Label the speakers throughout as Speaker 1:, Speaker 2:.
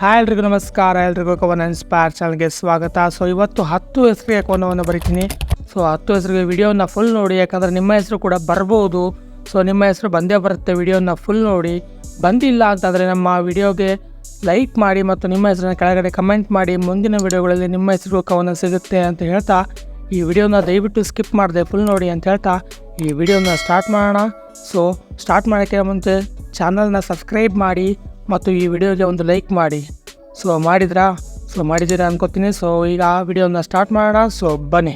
Speaker 1: Hi ಎಲ್ರಿಗೂ ನಮಸ್ಕಾರ. ಎಲ್ರಿಗೂ ಕವನ ಇನ್ಸ್ಪೈರ್ ಚಾನಲ್ಗೆ ಸ್ವಾಗತ. ಸೊ ಇವತ್ತು ಹತ್ತು ಹೆಸರಿಗೆ ಕವನವನ್ನು ಬರಿತೀನಿ. ಸೊ ಹತ್ತು ಹೆಸರಿಗೆ ವಿಡಿಯೋನ ಫುಲ್ ನೋಡಿ. ಯಾಕಂದರೆ ನಿಮ್ಮ ಹೆಸರು ಕೂಡ ಬರ್ಬೋದು. ಸೊ ನಿಮ್ಮ ಹೆಸರು ಬಂದೇ ಬರುತ್ತೆ ವಿಡಿಯೋನ ಫುಲ್ ನೋಡಿ. ಬಂದಿಲ್ಲ ಅಂತಂದರೆ ನಮ್ಮ ವಿಡಿಯೋಗೆ ಲೈಕ್ ಮಾಡಿ ಮತ್ತು ನಿಮ್ಮ ಹೆಸರನ್ನ ಕೆಳಗಡೆ ಕಮೆಂಟ್ ಮಾಡಿ. ಮುಂದಿನ ವಿಡಿಯೋಗಳಲ್ಲಿ ನಿಮ್ಮ ಹೆಸರು ಕವನ ಸಿಗುತ್ತೆ ಅಂತ ಹೇಳ್ತಾ, ಈ ವಿಡಿಯೋನ ದಯವಿಟ್ಟು ಸ್ಕಿಪ್ ಮಾಡಿದೆ ಫುಲ್ ನೋಡಿ ಅಂತ ಹೇಳ್ತಾ, ಈ ವಿಡಿಯೋನ ಸ್ಟಾರ್ಟ್ ಮಾಡೋಣ. ಸೊ ಸ್ಟಾರ್ಟ್ ಮಾಡೋಕ್ಕೆ ಮುಂಚೆ ಚಾನಲ್ನ ಸಬ್ಸ್ಕ್ರೈಬ್ ಮಾಡಿ. ಮತ್ತು ಈ ವಿಡಿಯೋಗೆ ಒಂದು ಲೈಕ್ ಮಾಡಿ. ಸೊ ಮಾಡಿದ್ರಾ? ಸೊ ಮಾಡಿದ್ದೀರಾ ಅನ್ಕೋತೀನಿ. ಸೊ ಈಗ ಆ ವಿಡಿಯೋನ ಸ್ಟಾರ್ಟ್ ಮಾಡೋಣ. ಸೊ ಬನ್ನಿ.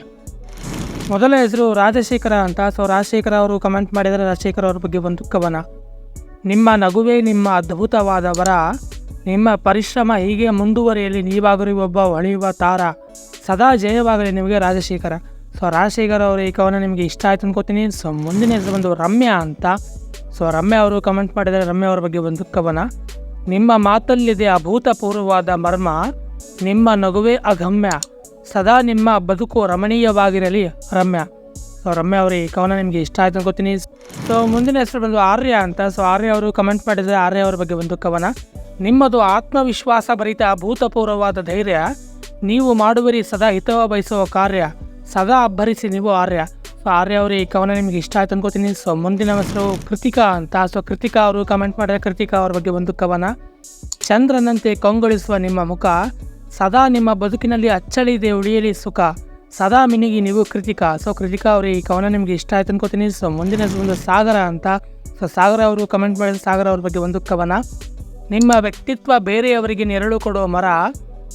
Speaker 1: ಮೊದಲ ಹೆಸರು ರಾಜಶೇಖರ ಅಂತ. ಸೊ ರಾಜಶೇಖರ ಅವರು ಕಮೆಂಟ್ ಮಾಡಿದರೆ ರಾಜಶೇಖರ ಅವ್ರ ಬಗ್ಗೆ ಒಂದು ಕವನ ನಿಮ್ಮ ನಗುವೇ ನಿಮ್ಮ ಅದ್ಭುತವಾದ ವರ ನಿಮ್ಮ ಪರಿಶ್ರಮ ಹೀಗೆ ಮುಂದುವರಿಯಲಿ. ನೀವಾಗಲಿ ಒಬ್ಬ ಹೊಳೆಯುವ ತಾರ. ಸದಾ ಜಯವಾಗಲಿ ನಿಮಗೆ ರಾಜಶೇಖರ. ಸೊ ರಾಜಶೇಖರ ಅವರು ಈ ಕವನ ನಿಮಗೆ ಇಷ್ಟ ಆಯ್ತು ಅನ್ಕೋತೀನಿ. ಸೊ ಮುಂದಿನ ಹೆಸರು ಬಂದು ರಮ್ಯಾ ಅಂತ. ಸೊ ರಮ್ಯಾ ಅವರು ಕಮೆಂಟ್ ಮಾಡಿದರೆ ರಮ್ಯಾ ಅವರ ಬಗ್ಗೆ ಒಂದು ಕವನ ನಿಮ್ಮ ಮಾತಲ್ಲಿದೆ ಅಭೂತಪೂರ್ವವಾದ ಮರ್ಮ, ನಿಮ್ಮ ನಗುವೇ ಅಗಮ್ಯ, ಸದಾ ನಿಮ್ಮ ಬದುಕು ರಮಣೀಯವಾಗಿರಲಿ ರಮ್ಯ. ಸೊ ರಮ್ಯ ಅವರು, ಈ ಕವನ ನಿಮಗೆ ಇಷ್ಟ ಆಯ್ತು ಅನ್ಕೋತೀನಿ. ಸೊ ಮುಂದಿನ ಹೆಸರು ಬಂದು ಆರ್ಯ ಅಂತ. ಸೊ ಆರ್ಯ ಅವರು ಕಮೆಂಟ್ ಮಾಡಿದರೆ ಆರ್ಯ ಅವರ ಬಗ್ಗೆ ಒಂದು ಕವನ. ನಿಮ್ಮದು ಆತ್ಮವಿಶ್ವಾಸ ಭರಿತ ಅಭೂತಪೂರ್ವವಾದ ಧೈರ್ಯ, ನೀವು ಮಾಡುವಿರಿ ಸದಾ ಹಿತವ ಬಯಸುವ ಕಾರ್ಯ, ಸದಾ ಅಬ್ಬರಿಸಿ ನೀವು ಆರ್ಯ. ಆರ್ಯ ಅವರು ಈ ಕವನ ನಿಮಗೆ ಇಷ್ಟ ಆಯ್ತು ಅನ್ಕೋತೀನಿ. ಸೊ ಮುಂದಿನ ಹೆಸರು ಕೃತಿಕಾ ಅಂತ. ಸೊ ಕೃತಿಕಾ ಅವರು ಕಮೆಂಟ್ ಮಾಡಿದ ಕೃತಿಕಾ ಅವ್ರ ಬಗ್ಗೆ ಒಂದು ಕವನ. ಚಂದ್ರನಂತೆ ಕಂಗೊಳಿಸುವ ನಿಮ್ಮ ಮುಖ, ಸದಾ ನಿಮ್ಮ ಬದುಕಿನಲ್ಲಿ ಅಚ್ಚಳಿದೆ ಉಳಿಯಲಿ ಸುಖ. ಸದಾ ಮಿನಿಗಿ ನೀವು ಕೃತಿಕಾ. ಸೊ ಕೃತಿಕಾ ಅವರು ಈ ಕವನ ನಿಮಗೆ ಇಷ್ಟ ಆಯ್ತು ಅನ್ಕೋತೀನಿ. ಸೊ ಮುಂದಿನ ಒಂದು ಸಾಗರ ಅಂತ. ಸೊ ಸಾಗರ ಅವರು ಕಮೆಂಟ್ ಮಾಡಿದ ಸಾಗರ ಅವ್ರ ಬಗ್ಗೆ ಒಂದು ಕವನ. ನಿಮ್ಮ ವ್ಯಕ್ತಿತ್ವ ಬೇರೆಯವರಿಗೆ ನೆರಳು ಕೊಡುವ ಮರ,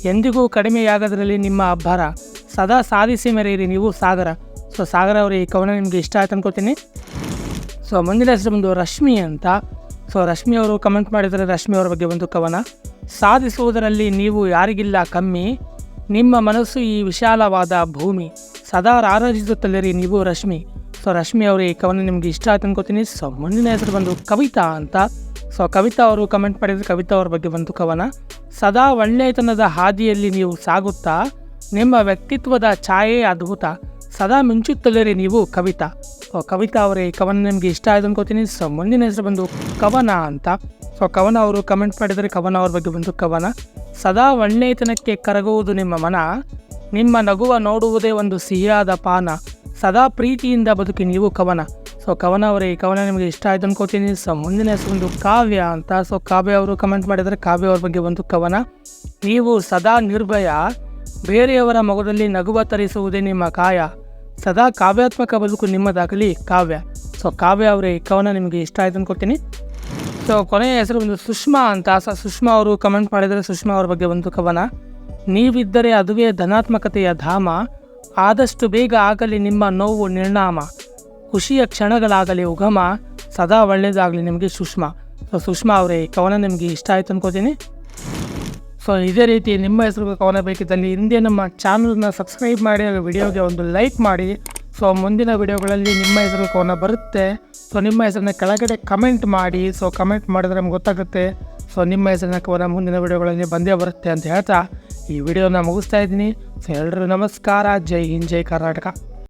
Speaker 1: ಎಂದಿಗೂ ಕಡಿಮೆಯಾಗದರಲ್ಲಿ ನಿಮ್ಮ ಅಬ್ಬರ. ಸದಾ ಸಾಧಿಸಿ ಮೆರೆಯಿರಿ ನೀವು ಸಾಗರ. ಸೊ ಸಾಗರ ಅವರು, ಈ ಕವನ ನಿಮಗೆ ಇಷ್ಟ ಆಯ್ತು ಅನ್ಕೋತೀನಿ. ಸೊ ಮುಂದಿನ ಹೆಸರು ಬಂದು ರಶ್ಮಿ ಅಂತ. ಸೊ ರಶ್ಮಿ ಅವರು ಕಮೆಂಟ್ ಮಾಡಿದರೆ ರಶ್ಮಿ ಅವರ ಬಗ್ಗೆ ಒಂದು ಕವನ. ಸಾಧಿಸುವುದರಲ್ಲಿ ನೀವು ಯಾರಿಗಿಲ್ಲ ಕಮ್ಮಿ. ನಿಮ್ಮ ಮನಸ್ಸು ಈ ವಿಶಾಲವಾದ ಭೂಮಿ. ಸದಾ ರಾರಾಜಿಸುತ್ತಲಿರಿ ನೀವು ರಶ್ಮಿ. ಸೊ ರಶ್ಮಿ ಅವರು, ಈ ಕವನ ನಿಮಗೆ ಇಷ್ಟ ಆಯ್ತು ಅನ್ಕೋತೀನಿ. ಸೊ ಮುಂದಿನ ಹೆಸರು ಬಂದು ಕವಿತಾ ಅಂತ. ಸೊ ಕವಿತಾ ಅವರು ಕಮೆಂಟ್ ಮಾಡಿದರೆ ಕವಿತಾ ಅವ್ರ ಬಗ್ಗೆ ಒಂದು ಕವನ. ಸದಾ ಒಳ್ಳೆಯತನದ ಹಾದಿಯಲ್ಲಿ ನೀವು ಸಾಗುತ್ತಾ, ನಿಮ್ಮ ವ್ಯಕ್ತಿತ್ವದ ಛಾಯೆ ಅದ್ಭುತ. ಸದಾ ಮಿಂಚುತ್ತಲಿರಿ ನೀವು ಕವಿತಾ. ಸೊ, ಕವಿತಾ ಅವರ ಕವನ ನಿಮಗೆ ಇಷ್ಟ ಆಯ್ತು ಅನ್ಕೋತೀನಿ. ಸೊ, ಮುಂದಿನ ಹೆಸರು ಬಂದು ಕವನ ಅಂತ. ಸೊ, ಕವನ ಅವರು ಕಮೆಂಟ್ ಮಾಡಿದರೆ ಕವನ ಅವ್ರ ಬಗ್ಗೆ ಬಂದು ಕವನ. ಸದಾ ಒಳ್ಳೆಯತನಕ್ಕೆ ಕರಗುವುದು ನಿಮ್ಮ ಮನ. ನಿಮ್ಮ ನಗುವ ನೋಡುವುದೇ ಒಂದು ಸಿಹಿಯಾದ ಪಾನ. ಸದಾ ಪ್ರೀತಿಯಿಂದ ಬದುಕಿ ನೀವು ಕವನ. ಸೊ, ಕವನ ಅವರ, ಈ ಕವನ ನಿಮಗೆ ಇಷ್ಟ ಆಯ್ತು ಅನ್ಕೋತೀನಿ. ಸೊ, ಮುಂದಿನ ಹೆಸರು ಒಂದು ಕಾವ್ಯ ಅಂತ. ಸೊ, ಕಾವ್ಯ ಅವರು ಕಮೆಂಟ್ ಮಾಡಿದರೆ ಕಾವ್ಯ ಅವ್ರ ಬಗ್ಗೆ ಒಂದು ಕವನ. ನೀವು ಸದಾ ನಿರ್ಭಯ. ಬೇರೆಯವರ ಮಗದಲ್ಲಿ ನಗುವ ತರಿಸುವುದೇ ನಿಮ್ಮ ಕಾಯ. ಸದಾ ಕಾವ್ಯಾತ್ಮಕ ಬದುಕು ನಿಮ್ಮದಾಗಲಿ, ಕಾವ್ಯ. ಸೊ ಕಾವ್ಯ ಅವರ, ಈ ಕವನ ನಿಮಗೆ ಇಷ್ಟ ಆಯ್ತು ಅನ್ಕೋತೀನಿ. ಸೊ ಕೊನೆಯ ಹೆಸರು ಒಂದು ಸುಷ್ಮಾ ಅಂತ. ಸೊ ಸುಷ್ಮಾ ಅವರು ಕಮೆಂಟ್ ಮಾಡಿದರೆ ಸುಷ್ಮಾ ಅವ್ರ ಬಗ್ಗೆ ಒಂದು ಕವನ. ನೀವಿದ್ದರೆ ಅದುವೇ ಧನಾತ್ಮಕತೆಯ ಧಾಮ. ಆದಷ್ಟು ಬೇಗ ಆಗಲಿ ನಿಮ್ಮ ನೋವು ನಿರ್ಣಾಮ ಖುಷಿಯ ಕ್ಷಣಗಳಾಗಲಿ ಉಗಮ. ಸದಾ ಒಳ್ಳೆಯದಾಗಲಿ ನಿಮಗೆ ಸುಷ್ಮಾ. ಸೊ ಸುಷ್ಮಾ ಅವರೇ, ಈ ಕವನ ನಿಮಗೆ ಇಷ್ಟ ಆಯಿತು ಅನ್ಕೋತೀನಿ. ಸೊ ಇದೇ ರೀತಿ ನಿಮ್ಮ ಹೆಸರು ಕವನ ಬೇಕಿದ್ದಲ್ಲಿ ಹಿಂದೆ ನಮ್ಮ ಚಾನಲ್ನ ಸಬ್ಸ್ಕ್ರೈಬ್ ಮಾಡಿ ವಿಡಿಯೋಗೆ ಒಂದು ಲೈಕ್ ಮಾಡಿ. ಸೊ ಮುಂದಿನ ವಿಡಿಯೋಗಳಲ್ಲಿ ನಿಮ್ಮ ಹೆಸರು ಕವನ ಬರುತ್ತೆ. ಸೊ ನಿಮ್ಮ ಹೆಸರನ್ನ ಕೆಳಗಡೆ ಕಮೆಂಟ್ ಮಾಡಿ. ಸೊ ಕಮೆಂಟ್ ಮಾಡಿದ್ರೆ ನಮ್ಗೆ ಗೊತ್ತಾಗುತ್ತೆ. ಸೊ ನಿಮ್ಮ ಹೆಸರಿನ ಕವನ ಮುಂದಿನ ವಿಡಿಯೋಗಳಲ್ಲಿ ಬಂದೇ ಬರುತ್ತೆ ಅಂತ ಹೇಳ್ತಾ ಈ ವಿಡಿಯೋನ ಮುಗಿಸ್ತಾ ಇದ್ದೀನಿ. ಸೊ ಎಲ್ಲರೂ ನಮಸ್ಕಾರ. ಜೈ ಹಿಂದ್, ಜೈ ಕರ್ನಾಟಕ.